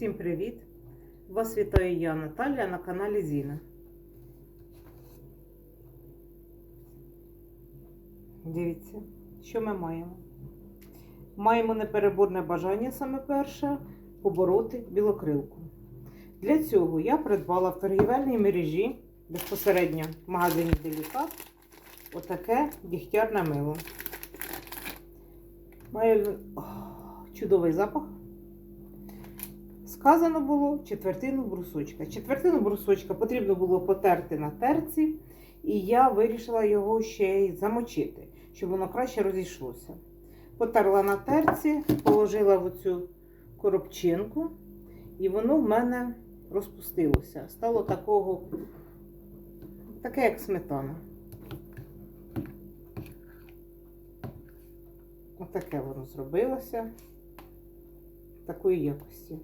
Всім привіт! Вас вітаю я, Наталя, на каналі Зіна. Дивіться, що ми маємо. Маємо непереборне бажання саме перше побороти білокрилку. Для цього я придбала в торгівельній мережі безпосередньо в магазині Делікат отаке дігтярне мило. Має чудовий запах. Сказано було четвертину брусочка. Четвертину брусочка потрібно було потерти на терці, і я вирішила його ще й замочити, щоб воно краще розійшлося. Потерла на терці, положила в оцю коробчинку, і воно в мене розпустилося. Стало такого, таке, як сметана. Отаке воно зробилося такої якості.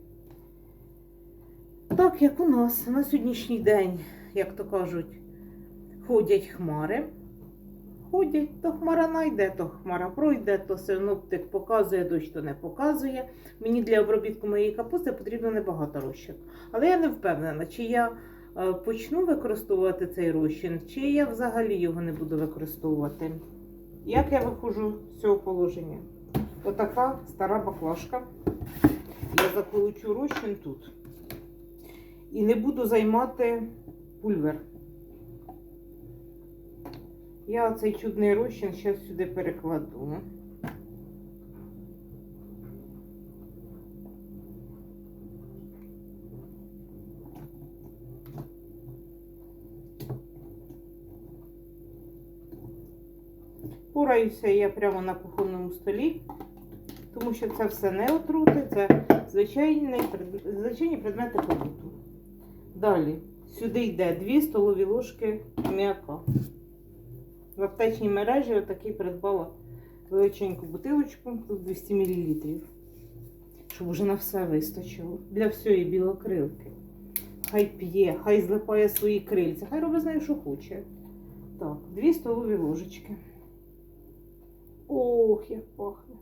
Так як у нас на сьогоднішній день, як то кажуть, ходять хмари. Ходять, то хмара найде, то хмара пройде, то синоптик показує, дощ то не показує. Мені для обробітку моєї капусти потрібно небагато розчин. Але я не впевнена, чи я е, почну використовувати цей розчин, чи я взагалі його не буду використовувати. Як я виходжу з цього положення? Отака стара баклажка. Я заколочу розчин тут. І не буду займати пульвер. Я цей чудний розчин зараз сюди перекладу. Пораюся я прямо на кухонному столі, тому що це все не отрути, це звичайні, предмети побуту. Далі сюди йде 2 столові ложки м'яка. В аптечній мережі отакий придбала величеньку бутилочку, тут 200 мл. Щоб уже на все вистачило. Для всієї білокрилки. Хай п'є, хай злипає свої крильця, хай робить з нею, що хоче. Так, 2 столові ложечки. Ох, як пахне.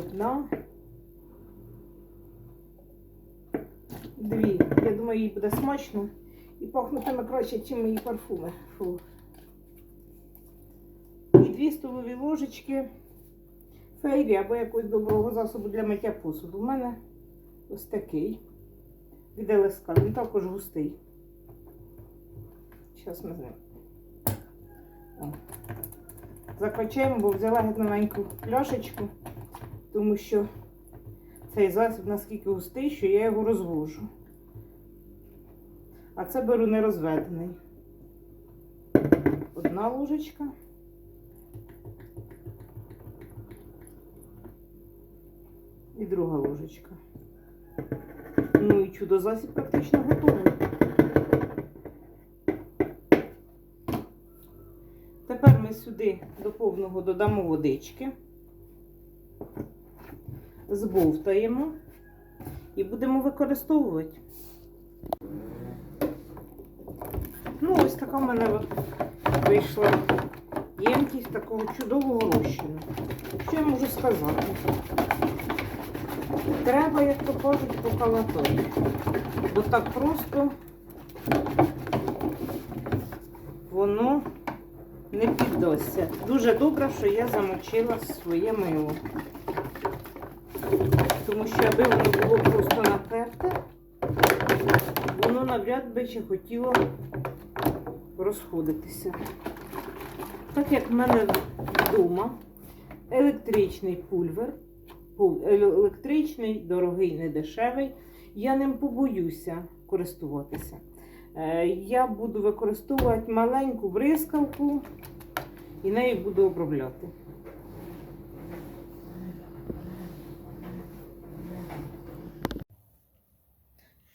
Одна. Дві. Я думаю, їй буде смачно. І пахнутиме краще, ніж мої парфуми. Фу. І дві столові ложечки фейрі або якогось доброго засобу для миття посуду. У мене ось такий. Від ЛСК. Він також густий. Зараз ми з ним. О. Закачаємо, бо взяла новеньку пляшечку, тому що цей засіб наскільки густий, що я його розвожу. А це беру нерозведений. Одна ложечка. І друга ложечка. Ну і чудо засіб практично готовий. Тепер ми сюди до повного додамо водички, збовтаємо і будемо використовувати. Ну, ось така в мене вийшла ємкість такого чудового розчину. Що я можу сказати? Треба, як то кажуть, поколотити. Бо так просто воно не піддасться. Дуже добре, що я замочила своє мило. Тому що аби воно було просто натерте, воно навряд би чи хотіло розходитися. Так як в мене вдома електричний пульвер, електричний, дорогий, не дешевий, я ним побоюся користуватися. Е, Я буду використовувати маленьку бризкавку і нею буду обробляти.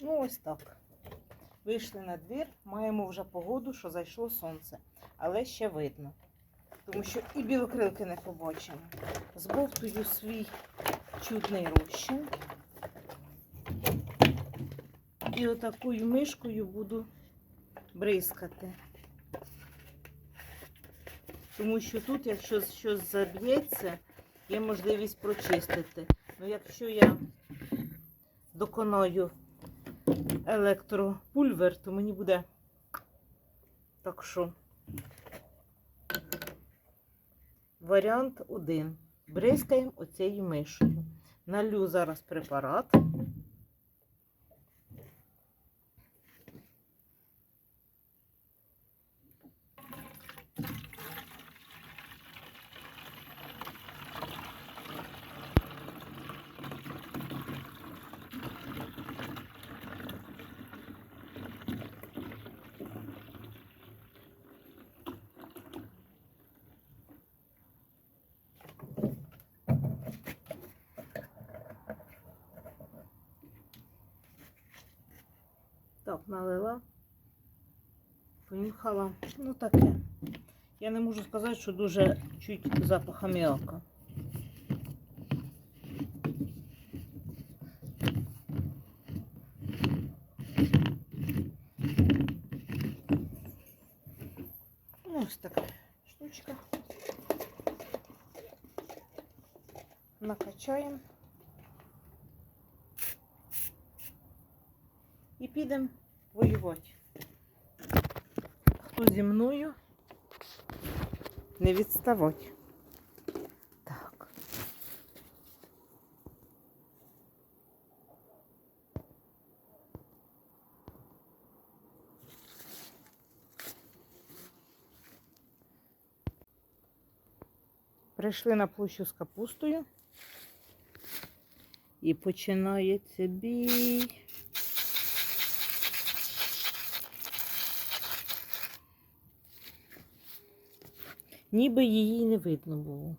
Ну, ось так. Вийшли на двір, маємо вже погоду, що зайшло сонце, але ще видно. Тому що і білокрилки не побачимо. Збовтую свій чудний розчин. І отакою мишкою буду бризкати. Тому що тут, якщо щось заб'ється, є можливість прочистити. Ну, якщо я доконаю електропульвер, то мені буде. Так що варіант один. Бризкаємо оцією мишою. Налю зараз препарат. Так, налила, понюхала. Ну таке. Я не можу сказати, що дуже чуть запах аміака. Ну, ось така штучка. Накачаємо. Підемо воювати. Хто зі мною? Не відставати. Так. Прийшли на площу з капустою. І починається бій. Ніби її не видно було.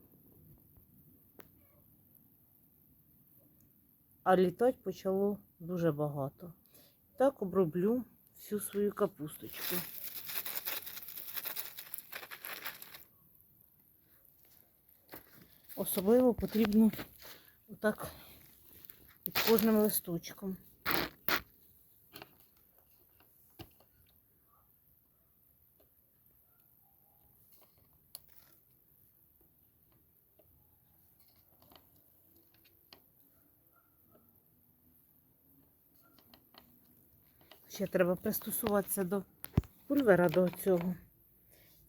А літати почало дуже багато. Так оброблю всю свою капусточку. Особливо потрібно отак під кожним листочком. Ще треба пристосуватися до пульвера до цього.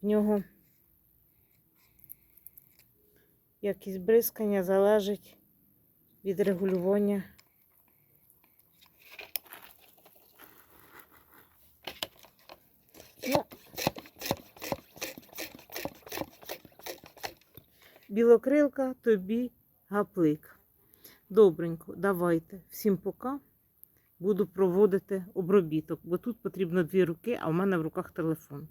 В нього якість бризкання залежить від регулювання. Ну, білокрилка тобі гаплик. Добренько, давайте. Всім пока буду проводити обробіток, бо тут потрібно дві руки, а в мене в руках телефон.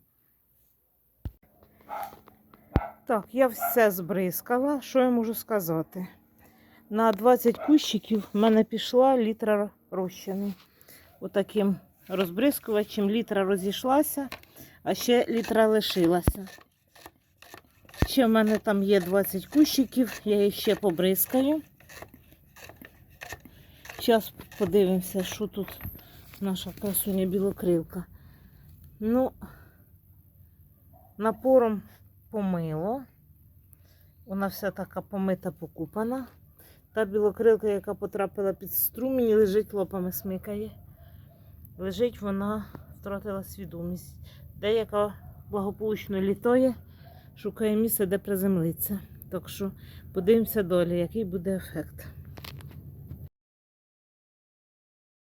Так, я все збризкала. Що я можу сказати? На 20 кущиків в мене пішла літра розчини. Отаким розбризкувачем літра розійшлася, а ще літра лишилася. Ще в мене там є 20 кущиків, я їх ще побризкаю. Зараз подивимося, що тут наша красуня білокрилка. Ну, напором помило. Вона вся така помита, покупана. Та білокрилка, яка потрапила під струмінь, лежить лопами смикає. Лежить, вона втратила свідомість. Деяка благополучно літає, шукає місце, де приземлитися. Так що подивимося далі, який буде ефект.